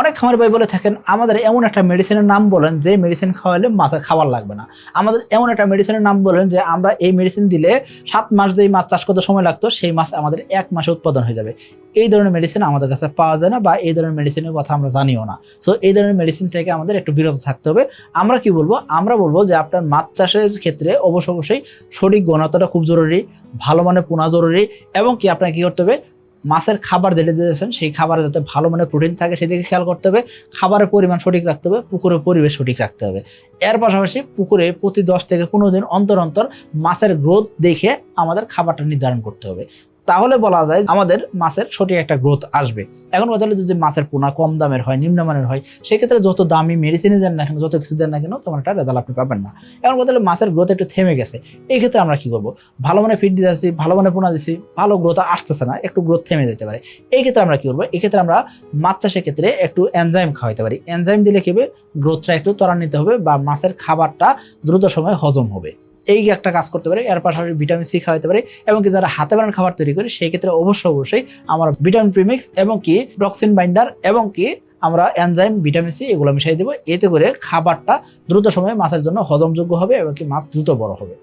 অনেক খামার ভাই বলে থাকেন, আমাদের এমন একটা মেডিসিনের নাম বলেন যে মেডিসিন খাওয়ালে মাছের খাবার লাগবে না। আমাদের এমন একটা মেডিসিনের নাম বলেন যে আমরা এই মেডিসিন দিলে সাত মাস যেই মাছ চাষ করতে সময় লাগতো, সেই মাছ আমাদের এক মাসে উৎপাদন হয়ে যাবে। এই ধরনের মেডিসিন আমাদের কাছে পাওয়া যায় না বা এই ধরনের মেডিসিনের কথা আমরা জানিও না। সো এই ধরনের মেডিসিন থেকে আমাদের একটু বিরত থাকতে হবে। আমরা কি বলব? আমরা বলব যে আপনার মাছ চাষের ক্ষেত্রে অবশ্য অবশ্যই সঠিক গণতাটা খুব জরুরি, ভালো মানের পোনা জরুরি এবং কি আপনাকে কী করতে হবে? মাছের খাবার যেটা দিয়েছেন সেই খাবারে যাতে ভালো মানে প্রোটিন থাকে, সেদিকে খেয়াল করতে হবে। খাবারের পরিমাণ সঠিক রাখতে হবে, পুকুরের পরিবেশ সঠিক রাখতে হবে। এর পাশাপাশি পুকুরে প্রতি দশ থেকে পনেরো দিন অন্তর অন্তর মাছের গ্রোথ দেখে আমাদের খাবারটা নির্ধারণ করতে হবে। তাহলে বলা যায় আমাদের মাছের সঠিক একটা গ্রোথ আসবে। এখন কথা হলো যদি মাছের পোনা কম দামের হয়, নিম্নমানের হয়, সেক্ষেত্রে যত দামি মেডিসিনে দেন না কেন, যত কিছু দেন না কেন, তেমন একটা রেজাল্ট আপনি পাবেন না। এখন কথা হলো মাছের গ্রোথ একটু থেমে গেছে, এই ক্ষেত্রে আমরা কি করব? ভালো মানে ফিট দিতেছি ভালো মানে পোনা দিচ্ছি ভালো গ্রোথ আসতেছে না, একটু গ্রোথ থেমে যেতে পারে। এই ক্ষেত্রে আমরা কি করব? এই ক্ষেত্রে আমরা মাছ চাষের ক্ষেত্রে একটু এনজাইম খাওয়াইতে পারি। এনজাইম দিলে কি হবে? গ্রোথটা একটু ত্বরান্বিত হবে বা মাছের খাবারটা দ্রুত সময়ে হজম হবে। এই একটা কাজ করতে পারে। এর পাশাপাশি ভিটামিন সি খাওয়াতে পারে এবং কি যারা হাতে বানানো খাবার তৈরি করে, সেই ক্ষেত্রে অবশ্যই অবশ্যই আমরা ভিটামিন প্রিমিক্স এবং কি টক্সিন বাইন্ডার এবং কি আমরা এনজাইম, ভিটামিন সি এগুলো মিশাই দেবো। এতে করে খাবারটা দ্রুত সময়ে মাছের জন্য হজমযোগ্য হবে এবং কি মাছ দ্রুত বড় হবে।